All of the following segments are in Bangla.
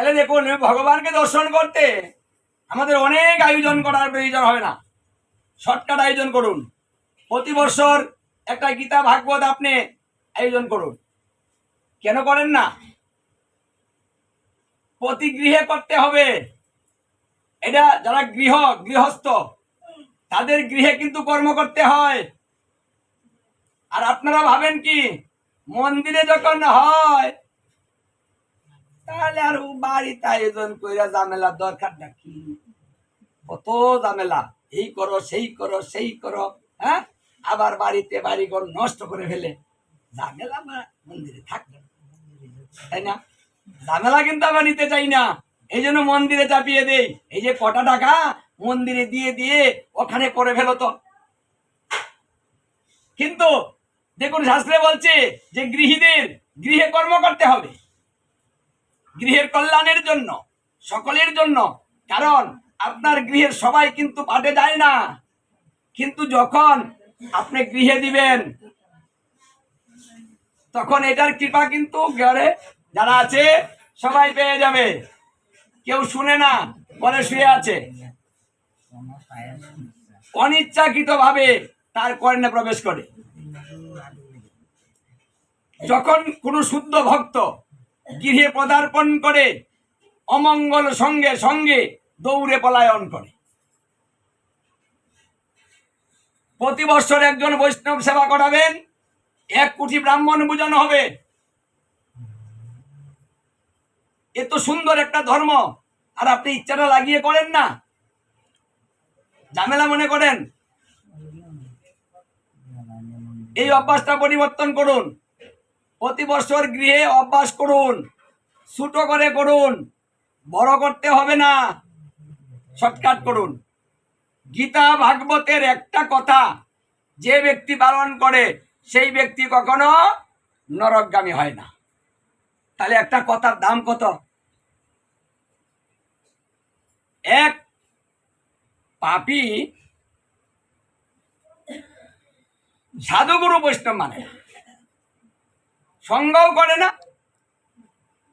তাহলে দেখুন, ভগবানকে দর্শন করতে আমাদের অনেক আয়োজন করার প্রয়োজন হবে না। শর্টকাট আয়োজন করুন। প্রতি বছর একটা গীতা ভাগবত আপনি আয়োজন করুন। কেন করেন না? প্রতি গৃহে করতে হবে। এটা যারা গৃহ, গৃহস্থ, তাদের গৃহে কিন্তু কর্ম করতে হয়। আর আপনারা ভাবেন কি, মন্দিরে যখন হয় তাহলে আর বাড়িতে আয়োজন কইরা ঝামেলা দরকারটা কি? কত ঝামেলা? এই করো, সেই করো সেই করো হ্যাঁ? আবার বাড়িতে বাড়িঘর নষ্ট করে ফেলে। ঝামেলা মন্দিরে থাকবে তাই না? ঝামেলা কিন্তু আমরা নিতে চাই না। এই জন্য মন্দিরে চাপিয়ে দেই। এই যে কটা টাকা মন্দিরে দিয়ে দিয়ে ওখানে করে ফেলো তো। কিন্তু দেখুন শাস্ত্রে বলছে যে গৃহীদের গৃহে কর্ম করতে হবে। গৃহের কল্যাণের জন্য, সকলের জন্য, কারণ আপনার গৃহের সবাই কিন্তু পাটে যায় না। কিন্তু যখন আপনি গৃহে দিবেন, তখন এটার কৃপা কিন্তু ঘরে যারা আছে, সবাই পেয়ে যাবে। কেউ শুনে না পরে শুয়ে আছে। অনিচ্ছাকৃত ভাবে তার কর্ণে প্রবেশ করে। যখন কোন শুদ্ধ ভক্ত গৃহে পদার্পণ করে, অমঙ্গল সঙ্গে সঙ্গে দৌড়ে পলায়ন করে। প্রতি বছর একজন বৈষ্ণব সেবা করাবেন, এক কোটি ব্রাহ্মণ বুঝানো হবে। এত সুন্দর একটা ধর্ম, আর আপনি ইচ্ছাটা লাগিয়ে করেন না। ঝামেলা মনে করেন? এই অভ্যাসটা পরিবর্তন করুন। প্রতি বছর গৃহে অভ্যাস করুন, ছোট করে করুন, বড় করতে হবে না। শর্টকাট করুন। গীতা ভাগবতের একটা কথা, যে ব্যক্তি পালন করে, সেই ব্যক্তি কখনো নরকগামী হয় না। তাহলে একটা কথার দাম কত? এক পাপি সাধুগুরু বৈষ্ণব মানে। সঙ্গও করে না,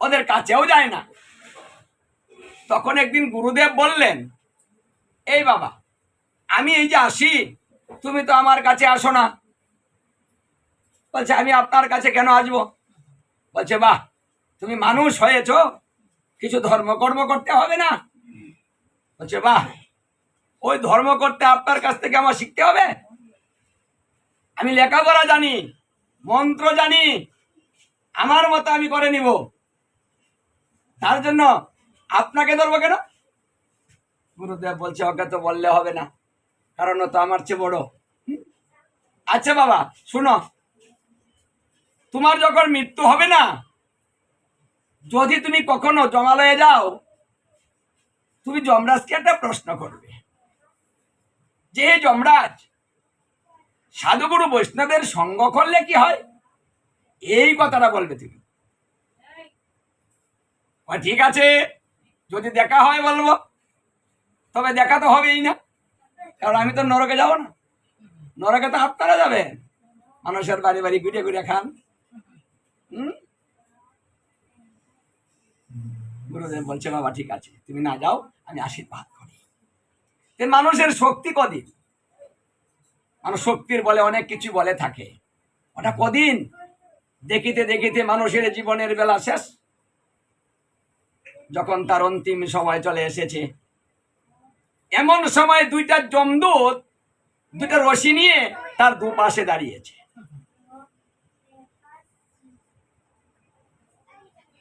ওদের কাছেও যায় না। তখন একদিন গুরুদেব বললেন, এই বাবা, আমি এই যে আসি, তুমি তো আমার কাছে আসো না। বলছে, আমি আপনার কাছে কেন আসব? বলছে, বাহ, তুমি মানুষ হয়েছ, কিছু ধর্মকর্ম করতে হবে না? বলছে, বাহ, ওই ধর্ম করতে আপনার কাছ থেকে আমার শিখতে হবে? আমি লেখাপড়া জানি, মন্ত্র জানি আমার মতো আমি করে নিব। তার জন্য আপনাকে ধরবো কেন? গুরুদেব বলছে, ওকে তো বললে হবে না। কারণ ও তো আমার চেয়ে বড়? আচ্ছা বাবা, শুনো। তোমার যখন মৃত্যু হবে না, যদি তুমি কখনো জমালয়ে যাও, তুমি যমরাজকে একটা প্রশ্ন করবে। যে যমরাজ, সাধুগুরু বৈষ্ণবের সঙ্গ করলে কি হয়? এই কথাটা বলবে তুমি ঠিক আছে, যদি দেখা হয় বলব, তবে দেখা তো হবেই না। কারণ আমি তো নরকে যাব না। নরকে তো আপনারা যাবেন। মানুষের বাড়ি বাড়ি ঘুরে ঘুরে খান। হুম? গুরুদেব বলছে, বাবা, ঠিক আছে, তুমি না যাও, আমি আশীর্বাদ করি। মানুষের শক্তি কদিন? মানুষ শক্তির বলে অনেক কিছু বলে থাকে। ওটা কদিন? দেখিতে দেখিতে মানুষের জীবনের বেলা শেষ। যখন তার অন্তিম সময় চলে এসেছে। এমন সময় দুইটা জমদূত দুইটা রশি নিয়ে তার দুপাশে দাঁড়িয়েছে।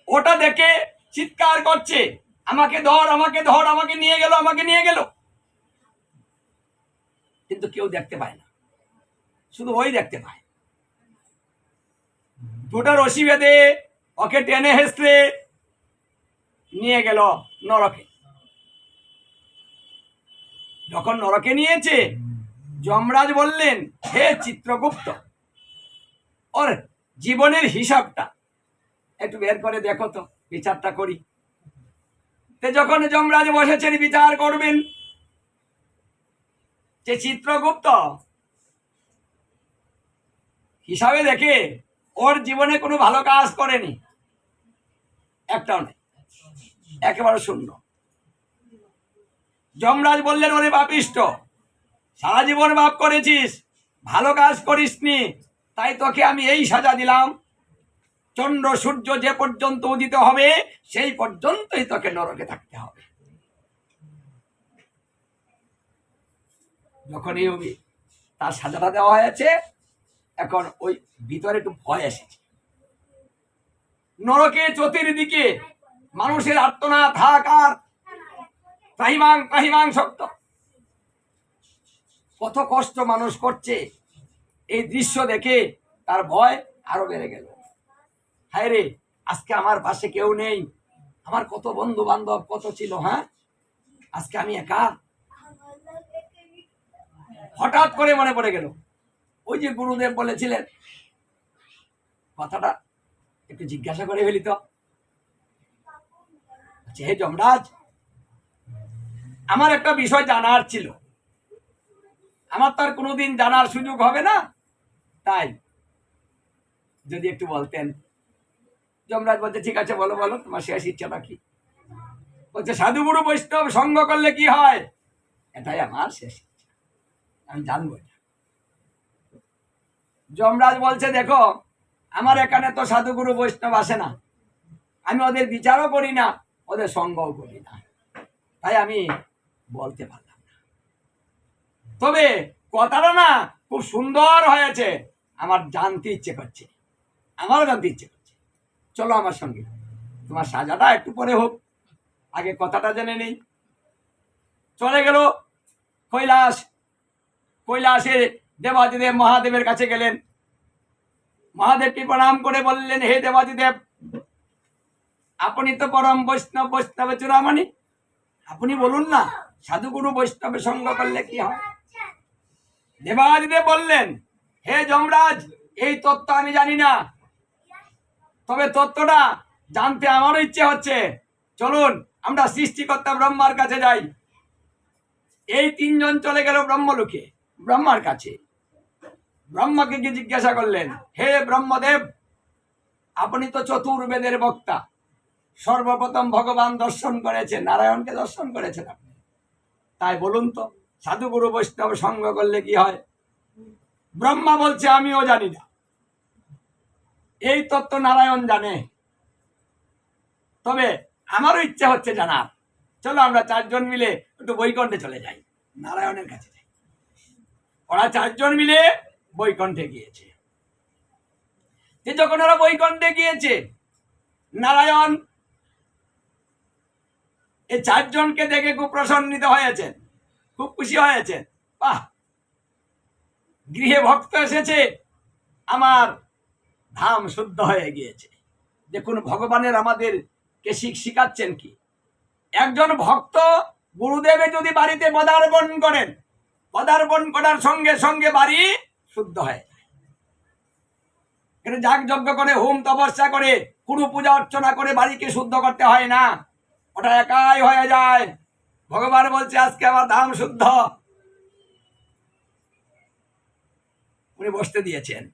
ওটা দেখে চিৎকার করছে, আমাকে ধর আমাকে ধর, আমাকে নিয়ে গেল, আমাকে নিয়ে গেল। কিন্তু কেউ দেখতে পায় না। শুধু ওই দেখতে পায়। দুটা রশি বেঁধে ওকে টেনে হেসড়ে নিয়ে গেল নরকে। যখন নরকে নিয়েছে, যমরাজ বললেন, হে চিত্রগুপ্ত, ওর জীবনের হিসাবটা একটু বের করে দেখো তো, বিচারটা করি। তে যখন যমরাজ বসেছেন, বিচার করবেন, যে চিত্রগুপ্ত হিসাবে দেখে ওর জীবনে কোনো ভালো কাজ করেনি। একটাও নেই একেবারে শূন্য। যমরাজ বললেন, ওরে বাপিষ্ট, সারা জীবন বাপ করেছিস, ভালো কাজ করিসনি, তাই তোকে আমি এই সাজা দিলাম। চন্দ্র, সূর্য যে পর্যন্ত উদিত হবে, সেই পর্যন্তই তোকে নরকে থাকতে হবে। যখন এই তার সাজাটা দেওয়া হয়েছে এখন ওই ভিতরে একটু ভয় এসেছে। নরকে চতুর্দিকে মানুষের আর্তনাদ, হাহাকার ত্রাহিমাং ত্রাহিমাং শক্ত। কত কষ্ট মানুষ করছে, এই দৃশ্য দেখে তার ভয় আরও বেড়ে গেল। হায় রে, আজকে আমার পাশে কেউ নেই, আমার কত বন্ধু বান্ধব কত ছিল হ্যাঁ? আজকে আমি একা? হঠাৎ করে মনে পড়ে গেল ওই যে গুরুদেব বলেছিলেন কথাটা একটু জিজ্ঞাসা করে ফেলি তো। আচ্ছা, হে যমরাজ আমার একটা বিষয় জানার ছিল। আমার তো আর কোনোদিন জানার সুযোগ হবে না। তাই যদি একটু বলতেন। যমরাজ বলছে ঠিক আছে বলো বলো তোমার শেষ ইচ্ছাটা কি বলছে সাধুগুরু বৈষ্ণব সঙ্গ করলে কি হয়? এটাই আমার শেষ ইচ্ছা। আমি জানব এটা। যমরাজ বলছে, দেখো, আমার এখানে তো সাধুগুরু বৈষ্ণব আসে না। আমি ওদের বিচারও করি না, ওদের সঙ্গও করি না। তাই আমি বলতে পারলাম না। তবে কথাটা না খুব সুন্দর হয়েছে। আমার জানতে ইচ্ছে করছে। আমারও জানতে ইচ্ছে করছে। চলো আমার সঙ্গে। তোমার সাজাটা একটু পরে হোক। আগে কথাটা জেনে নেই। চলে গেল কৈলাস। কৈলাসে দেবাদিদেব মহাদেবের কাছে গেলেন। মহাদেবকে প্রণাম করে বললেন, হে দেবাদিদেব, আপনি তো পরম বৈষ্ণব, বৈষ্ণবে চূড়ামণি। আপনি বলুন না, সাধুগুরু বৈষ্ণবের সঙ্গ করলে কি হয়? দেবাদিদেব বললেন, হে যমরাজ, এই তত্ত্ব আমি জানি না। তবে তত্ত্বটা জানতে আমারও ইচ্ছে হচ্ছে। চলুন, আমরা সৃষ্টিকর্তা ব্রহ্মার কাছে যাই। এই তিনজন চলে গেল ব্রহ্মলোকে, ব্রহ্মার কাছে। ব্রহ্মাকে গিয়ে জিজ্ঞাসা করলেন, হে ব্রহ্মদেব, আপনি তো চতুর্বেদের বক্তা। সর্বপ্রথম ভগবান দর্শন করেছেন, নারায়ণকে দর্শন করেছেন আপনি। তাই বলুন তো, সাধুগুরু বৈষ্ণব সঙ্গ করলে কি হয়? ব্রহ্মা বলছে, আমিও জানি না। এই তত্ত্ব নারায়ণ জানে। তবে আমারও ইচ্ছা হচ্ছে জানার। চলো আমরা চারজন মিলে একটু বৈকণ্ঠে চলে যাই, নারায়ণের কাছে যাই। ওরা চারজন মিলে বৈকণ্ঠে গিয়েছে। যখন ওরা বৈকণ্ঠে গিয়েছে। নারায়ণ এই চারজনকে দেখে খুব প্রসন্নিত হয়েছেন, খুব খুশি হয়েছেন। বাহ! গৃহে ভক্ত এসেছে, আমার ধাম শুদ্ধ হয়ে গিয়েছে। দেখুন, ভগবানের আমাদের কে শিখ- শিখাচ্ছেন কি? একজন ভক্ত গুরুদেবে যদি বাড়িতে পদার্পণ করেন, পদার্পণ করার সঙ্গে সঙ্গে বাড়ি শুদ্ধ হয়ে। এখানে যাগ যজ্ঞ করে, হোম তপস্যা করে, কুরু পূজা অর্চনা করে বাড়িকে শুদ্ধ করতে হয় না। ওটা একাই হয়ে যায়। ভগবান বলছে, আজকে আমার ধাম শুদ্ধ। উনি বসতে দিয়েছেন।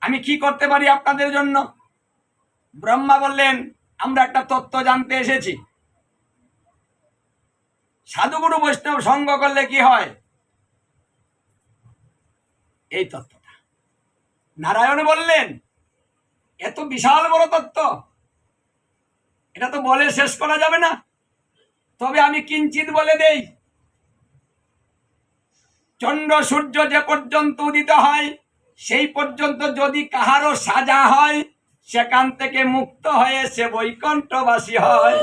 আমি কি করতে পারি আপনাদের জন্য? ব্রহ্মা বললেন, আমরা একটা তত্ত্ব জানতে এসেছি। সাধুগুরু বৈষ্ণব সঙ্গ করলে কি হয়? এই তত্ত্বটা। নারায়ণ বললেন, এত বিশাল বড় তত্ত্ব। এটা তো বলে শেষ করা যাবে না। তবে আমি কিঞ্চিত বলে দেই, চন্দ্র সূর্য যে পর্যন্ত উদিত হয়, সেই পর্যন্ত যদি কাহারও সাজা হয়, সেখান থেকে মুক্ত হয়ে সে বৈকণ্ঠবাসী হয়।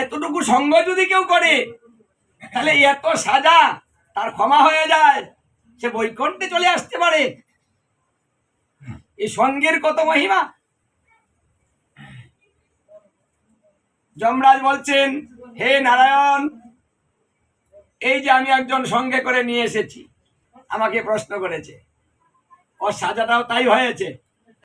এতটুকু সঙ্গ যদি কেউ করে, তাহলে এত সাজা তার ক্ষমা হয়ে যায়। সে বৈকুণ্ঠে চলে আসতে পারে। এই সঙ্গের কত মহিমা? যমরাজ বলছেন, হে নারায়ণ, এই যে আমি একজন সঙ্গে করে নিয়ে এসেছি, আমাকে প্রশ্ন করেছে। ওর সাজাটাও তাই হয়েছে।